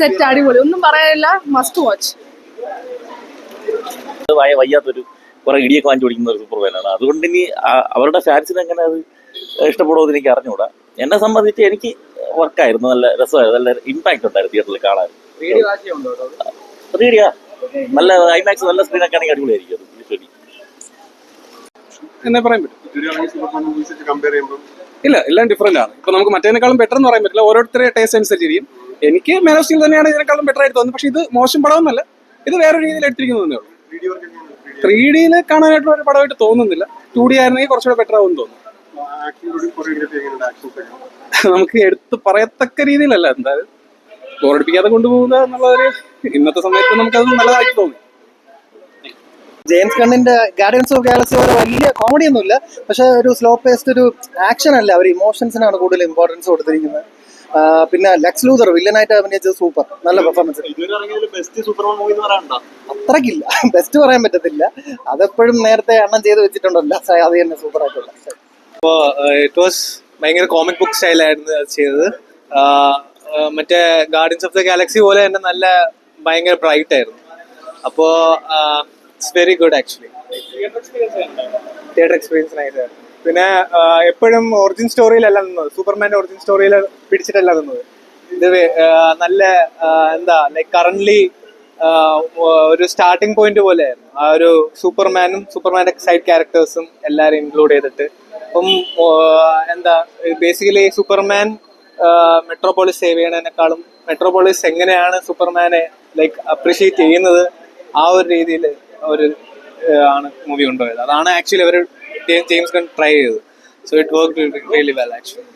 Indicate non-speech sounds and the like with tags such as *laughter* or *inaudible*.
Set അടിപൊളി. ഒന്നും പറയാനില്ല മസ്റ്റ് വാച്ച് വായ വയ്യാത്തൊരു കുറെ ഇടിയൊക്കെ വാങ്ങിച്ചു പിടിക്കുന്ന ഒരു സൂപ്പർമാനാണ് അതുകൊണ്ട് ഇനി അവരുടെ ഫാൻസിന് എങ്ങനെ അത് ഇഷ്ടപ്പെടുമെന്ന് എനിക്ക് അറിഞ്ഞുകൂടാ. എന്നെ സംബന്ധിച്ച് എനിക്ക് വർക്കായിരുന്നു നല്ല രസമായിരുന്നു നല്ല ഇമ്പാക്ട് ഉണ്ടായിരുന്നു തിയേറ്ററിൽ കാണാൻ. ത്രീ ഡിയാ നല്ല ഐമാക്സ് നല്ല സ്ക്രീനൊക്കെ ആണെങ്കിൽ അടിപൊളിയായിരിക്കും അത്. എന്നേ പറയാൻ പറ്റും? ഇല്ല എല്ലാം ഡിഫറെന്റ് ആണ്. ഇപ്പൊ നമുക്ക് മറ്റേതിനേക്കാളും ബെറ്റർ എന്ന് പറയാൻ പറ്റില്ല. ഓരോരുത്തരുടെ ടേസ്റ്റ് അനുസരിച്ചിരിക്കും. എനിക്ക് മാൻ ഓഫ് സ്റ്റീൽ തന്നെയാണ് ഇതിനേക്കാളും ബെറ്റർ ആയിട്ട് തോന്നുന്നത്. പക്ഷെ ഇത് മോശം പടമൊന്നുമല്ല. ഇത് വേറെ രീതിയിൽ എടുത്തിരിക്കുന്നു എങ്ങനെയാണ്? ത്രീ ഡിയിൽ കാണാനായിട്ടുള്ള ഒരു പടമായിട്ട് തോന്നുന്നില്ല. ടു ഡി ആയിരുന്നെങ്കിൽ കുറച്ചുകൂടെ ബെറ്റർ ആവും തോന്നുന്നു. നമുക്ക് എടുത്ത് പറയത്തക്ക രീതിയിലല്ല. എന്തായാലും ബോറടിപ്പിക്കാതെ കൊണ്ടുപോകുക എന്നുള്ള ഒരു ഇന്നത്തെ സമയത്ത് നമുക്കത് നല്ലതായിട്ട് തോന്നി. ജെയിംസ് കണ്ണിന്റെ ഗാർഡിയൻസ് ഓഫ് ഗാലക്സി പോലെ വലിയ കോമഡി ഒന്നുമില്ല. പക്ഷെ ഒരു സ്ലോ പേസ്ഡ് ഒരു ആക്ഷൻ അല്ല. അവർ ഇമോഷൻസിനാണ് കൂടുതൽ ഇമ്പോർട്ടൻസ് കൊടുത്തിരിക്കുന്നത്. പിന്നെ ലക്സ് ലൂതർ വില്ലനായിട്ട് അഭിനയിച്ചത് സൂപ്പർ. നല്ല പെർഫോമൻസ് ഇതുവരെ ഇറങ്ങിയതിൽ ബെസ്റ്റ് സൂപ്പർമാൻ മൂവി എന്ന് പറയാനുണ്ടോ? അത്രക്കില്ല. *laughs* ബെസ്റ്റ് പറയാൻ പറ്റത്തില്ല. അതെപ്പോഴും നേരത്തെ എണ്ണം ചെയ്ത് വെച്ചിട്ടുണ്ടല്ലോ. അത് തന്നെ സൂപ്പർ ആയിട്ടുള്ള ഇറ്റ് വാസ് ഭയങ്കര കോമിക് ബുക്ക് സ്റ്റൈലായിരുന്നു ചെയ്തത്. മറ്റേ ഗാർഡൻസ് ഓഫ് ദ ഗാലക്സി പോലെ തന്നെ നല്ല ഭയങ്കര ബ്രൈറ്റ് ആയിരുന്നു. അപ്പോ it's very good actually theatre experience ആയിരുന്നു പിന്നെ എപ്പോഴും ഒറിജിൻ സ്റ്റോറിയിലല്ല നിന്നത്. സൂപ്പർമാന്റെ ഒറിജിൻ സ്റ്റോറിയിൽ പിടിച്ചിട്ടല്ല നിന്നത്. ഇത് നല്ല എന്താ ലൈക്ക് കറന്റ്ലി ഒരു സ്റ്റാർട്ടിംഗ് പോയിന്റ് പോലെയായിരുന്നു. ആ ഒരു സൂപ്പർമാനും സൂപ്പർമാന്റെ സൈഡ് ക്യാരക്ടേഴ്സും എല്ലാവരും ഇൻക്ലൂഡ് ചെയ്തിട്ട്. അപ്പം എന്താ ബേസിക്കലി സൂപ്പർമാൻ മെട്രോപോളിസ് സേവ് ചെയ്യണതിനേക്കാളും മെട്രോപോളിസ് എങ്ങനെയാണ് സൂപ്പർമാനെ ലൈക്ക് അപ്രീഷിയേറ്റ് ചെയ്യുന്നത് ആ ഒരു രീതിയിൽ ഒരു ആണ് മൂവി കൊണ്ടുപോയത്. അതാണ് ആക്ച്വലി അവർ ജെയിംസ് ഗൺ ട്രൈ ചെയ്തത് so it work really well actually